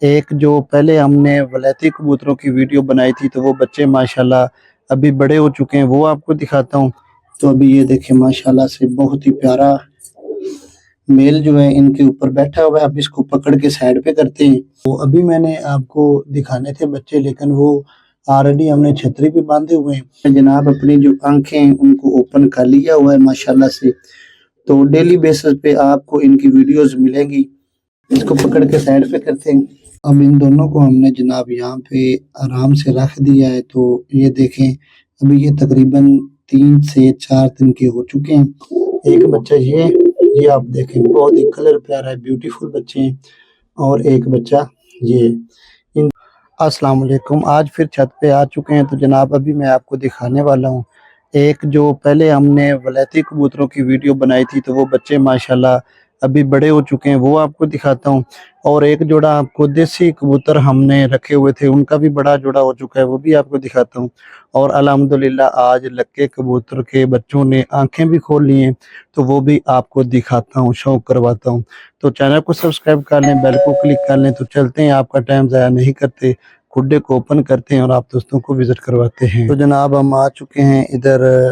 ایک جو پہلے ہم نے ولیتی کبوتروں کی ویڈیو بنائی تھی تو وہ بچے ماشاءاللہ ابھی بڑے ہو چکے ہیں، وہ آپ کو دکھاتا ہوں۔ تو ابھی یہ دیکھیں، ماشاءاللہ سے بہت ہی پیارا میل جو ہے ان کے اوپر بیٹھا ہوا ہے۔ اب اس کو پکڑ کے سائیڈ پہ کرتے ہیں۔ تو ابھی میں نے آپ کو دکھانے تھے بچے، لیکن وہ آلریڈی ہم نے چھتری پہ باندھے ہوئے ہیں۔ جناب، اپنی جو آنکھیں ہیں، ان کو اوپن کر لیا ہوا ہے ماشاءاللہ سے۔ تو ڈیلی بیسس پہ آپ کو ان کی ویڈیوز ملیں گی۔ اس کو پکڑ کے سائیڈ پہ کرتے ہیں۔ اب ان دونوں کو ہم نے جناب یہاں پہ آرام سے رکھ دیا ہے تو یہ دیکھیں، ابھی یہ تقریباً تین سے چار دن کے ہو چکے ہیں۔ ایک بچہ یہ یہ آپ دیکھیں، بہت ہی کلر پیارا ہے بیوٹیفل بچے ہیں۔ اور ایک بچہ یہ۔ ان السلام علیکم۔ آج پھر چھت پہ آ چکے ہیں تو جناب ابھی میں آپ کو دکھانے والا ہوں۔ ایک جو پہلے ہم نے ولیتی کبوتروں کی ویڈیو بنائی تھی تو وہ بچے ماشاءاللہ ابھی بڑے ہو چکے ہیں، وہ آپ کو دکھاتا ہوں۔ اور ایک جوڑا آپ کو دیسی کبوتر ہم نے رکھے ہوئے تھے، ان کا بھی بڑا جوڑا ہو چکا ہے، وہ بھی آپ کو دکھاتا ہوں۔ اور الحمدللہ آج لکے کبوتر کے بچوں نے آنکھیں بھی کھول لی ہیں، تو وہ بھی آپ کو دکھاتا ہوں، شوق کرواتا ہوں۔ تو چینل کو سبسکرائب کر لیں، بیل کو کلک کر لیں، تو چلتے ہیں، آپ کا ٹائم ضائع نہیں کرتے۔ کھڈے کو اوپن کرتے ہیں اور آپ دوستوں کو وزٹ کرواتے ہیں۔ تو جناب ہم آ چکے ہیں ادھر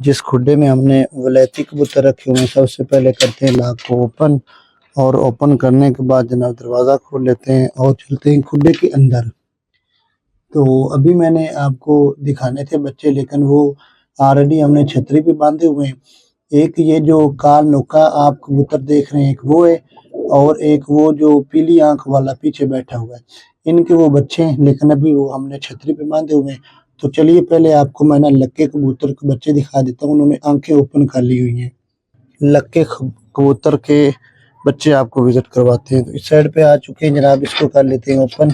جس کھڈے میں ہم نے ولیتی کبوتر رکھے ہوئے ہیں، سب سے پہلے کرتے ہیں لاک کو اوپن اور اوپن کرنے کے بعد جناب دروازہ کھول لیتے ہیں اور چلتے ہیں کھڈے کے اندر۔ تو ابھی میں نے آپ کو دکھانے تھے بچے، لیکن وہ آلریڈی ہم نے چھتری پہ باندھے ہوئے ہیں۔ ایک یہ جو کال نوکا آپ کبوتر دیکھ رہے ہیں، ایک وہ ہے اور ایک وہ جو پیلی آنکھ والا پیچھے بیٹھا ہوا ہے۔ ان کے وہ بچے ہیں، لیکن ابھی وہ ہم نے چھتری پہ باندھے ہوئے ہیں۔ تو چلیے پہلے آپ کو میں نے لکے کبوتر کے بچے دکھا دیتا ہوں، انہوں نے آنکھیں اوپن کر لی ہوئی ہیں۔ لکے کبوتر کے بچے آپ کو وزٹ کرواتے ہیں۔ تو اس سائڈ پہ آ چکے ہیں، جناب، اس کو کر لیتے ہیں اوپن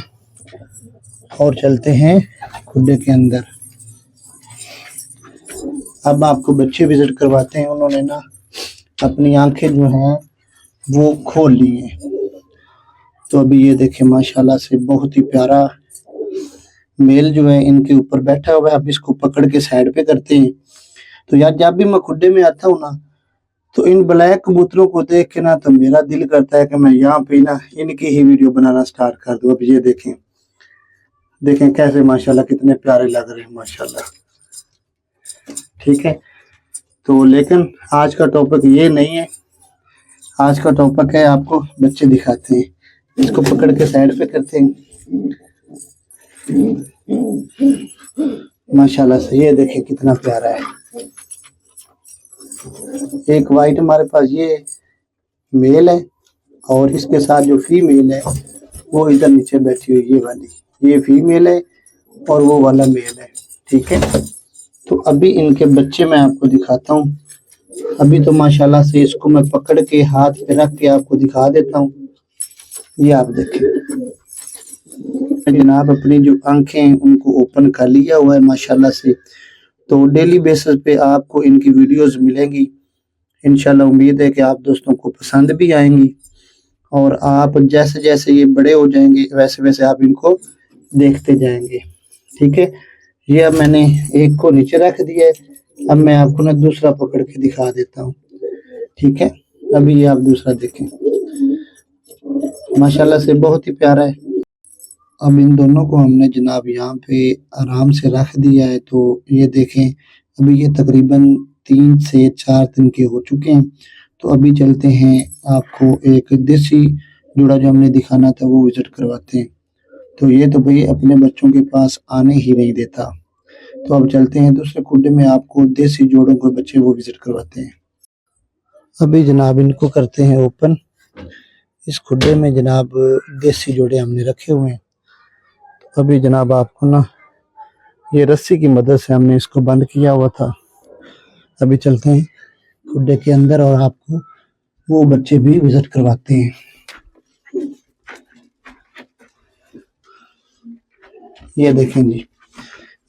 اور چلتے ہیں کھڈے کے اندر۔ اب آپ کو بچے وزٹ کرواتے ہیں، انہوں نے نا اپنی آنکھیں جو ہیں وہ کھول لی ہیں۔ تو ابھی یہ دیکھیں، ماشاءاللہ سے بہت ہی پیارا میل جو ہے ان کے اوپر بیٹھا ہوا ہے، اب اس کو پکڑ کے سائیڈ پہ کرتے ہیں۔ تو یار جب بھی میں کھڈے میں آتا ہوں نا، تو ان بلیک کبوتروں کو دیکھ کے نا تو میرا دل کرتا ہے کہ میں یہاں پہ نا ان کی ہی ویڈیو بنانا سٹارٹ کر دوں۔ اب یہ دیکھیں۔ دیکھیں کیسے ماشاءاللہ کتنے پیارے لگ رہے ہیں، ماشاءاللہ۔ ٹھیک ہے۔ تو لیکن آج کا ٹاپک یہ نہیں ہے۔ آج کا ٹاپک ہے آپ کو بچے دکھاتے ہیں۔ اس کو پکڑ کے سائیڈ پہ کرتے ہیں۔ ماشاءاللہ سے یہ دیکھیں کتنا پیارا ہے۔ ایک وائٹ ہمارے پاس یہ میل ہے اور اس کے ساتھ جو فیمیل ہے، وہ ادھر نیچے بیٹھی ہوئی، یہ والی۔ یہ فیمیل ہے اور وہ والا میل ہے، ٹھیک ہے۔ تو ابھی ان کے بچے میں آپ کو دکھاتا ہوں۔ ابھی تو ماشاءاللہ سے اس کو میں پکڑ کے ہاتھ پہ رکھ کے آپ کو دکھا دیتا ہوں۔ یہ آپ دیکھیں۔ جناب اپنی جو آنکھیں ان کو اوپن کر لیا ہوا ہے ماشاءاللہ سے۔ تو ڈیلی بیسس پہ آپ کو ان کی ویڈیوز ملیں گی۔ انشاءاللہ امید ہے کہ آپ دوستوں کو پسند بھی آئیں گی۔ اور آپ جیسے جیسے یہ بڑے ہو جائیں گے، ویسے ویسے آپ ان کو دیکھتے جائیں گے۔ ٹھیک ہے؟ یہ اب میں نے ایک کو نیچے رکھ دیا ہے۔ اب میں آپ کو نا دوسرا پکڑ کے دکھا دیتا ہوں۔ ٹھیک ہے؟ ابھی یہ آپ دوسرا دیکھیں۔ ماشاءاللہ سے بہت ہی پیارا ہے۔ اب ان دونوں کو ہم نے جناب یہاں پہ آرام سے رکھ دیا ہے تو یہ دیکھیں، ابھی یہ تقریباً تین سے چار دن کے ہو چکے ہیں۔ تو ابھی چلتے ہیں، آپ کو ایک دیسی جوڑا جو ہم نے دکھانا تھا وہ وزٹ کرواتے ہیں۔ تو یہ تو بھئی اپنے بچوں کے پاس آنے ہی نہیں دیتا۔ تو اب چلتے ہیں، دوسرے کھڈے میں آپ کو دیسی جوڑوں کے بچے وہ وزٹ کرواتے ہیں۔ ابھی جناب ان کو کرتے ہیں اوپن۔ اس کھڈے میں جناب دیسی جوڑے ہم نے رکھے ہوئے ہیں۔ ابھی جناب آپ کو نا یہ رسی کی مدد سے ہم نے اس کو بند کیا ہوا تھا۔ ابھی چلتے ہیں کھڈے کے اندر اور آپ کو وہ بچے بھی وزٹ کرواتے ہیں۔ یہ دیکھیں جی۔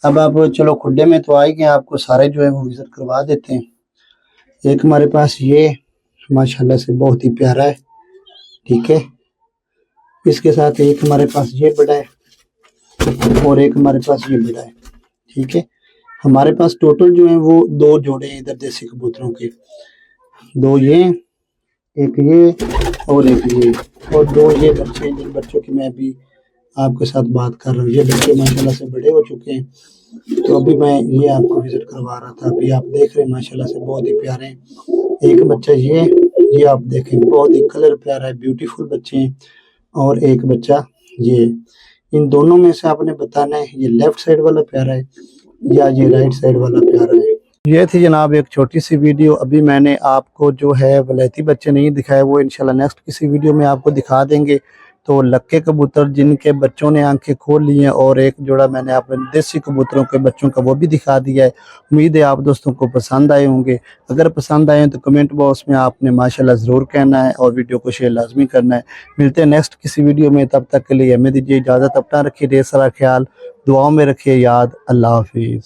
اب آپ چلو کھڈے میں تو آئے گئے آپ کو سارے جو ہے وہ وزٹ کروا دیتے ہیں۔ ایک ہمارے پاس یہ ماشاءاللہ سے بہت ہی پیارا ہے، ٹھیک ہے۔ اس کے ساتھ ایک ہمارے پاس یہ بڑا ہے۔ اور ایک ہمارے پاس یہ بڑا ہے، ٹھیک ہے؟ ہمارے پاس ٹوٹل جو ہیں وہ دو جوڑے ہیں ادھر دیسی کبوتروں کے۔ دو یہ، ایک یہ اور ایک یہ۔ اور دو یہ بچے ہیں جن بچوں کی میں ابھی آپ کے ساتھ بات کر رہا ہوں۔ یہ بچے ماشاءاللہ سے بڑے ہو چکے ہیں۔ تو ابھی میں یہ آپ کو وزٹ کروا رہا تھا۔ ابھی آپ دیکھ رہے ہیں، ماشاءاللہ سے بہت ہی پیارے ہیں۔ ایک بچہ یہ یہ آپ دیکھیں، بہت ہی کلر پیارا ہے بیوٹیفل بچے ہیں۔ اور ایک بچہ یہ۔ ان دونوں میں سے آپ نے بتانا ہے یہ لیفٹ سائڈ والا پیارا ہے یا یہ رائٹ سائڈ والا پیارا ہے؟ یہ تھی جناب ایک چھوٹی سی ویڈیو ابھی میں نے آپ کو جو ہے ولیتی بچے نہیں دکھائے، وہ انشاءاللہ نیکسٹ کسی ویڈیو میں آپ کو دکھا دیں گے۔ تو لکے کبوتر جن کے بچوں نے آنکھیں کھول لی ہیں اور ایک جوڑا میں نے آپ نے دیسی کبوتروں کے بچوں کا وہ بھی دکھا دیا ہے۔ امید ہے آپ دوستوں کو پسند آئے ہوں گے۔ اگر پسند آئے ہیں تو کمنٹ باکس میں آپ نے ماشاءاللہ ضرور کہنا ہے اور ویڈیو کو شیئر لازمی کرنا ہے۔ ملتے ہیں نیکسٹ کسی ویڈیو میں، تب تک کے لیے ہمیں دیجیے اجازت، اپنا رکھیے ڈھیر سارا خیال، دعاؤں میں رکھیے یاد۔ اللہ حافظ۔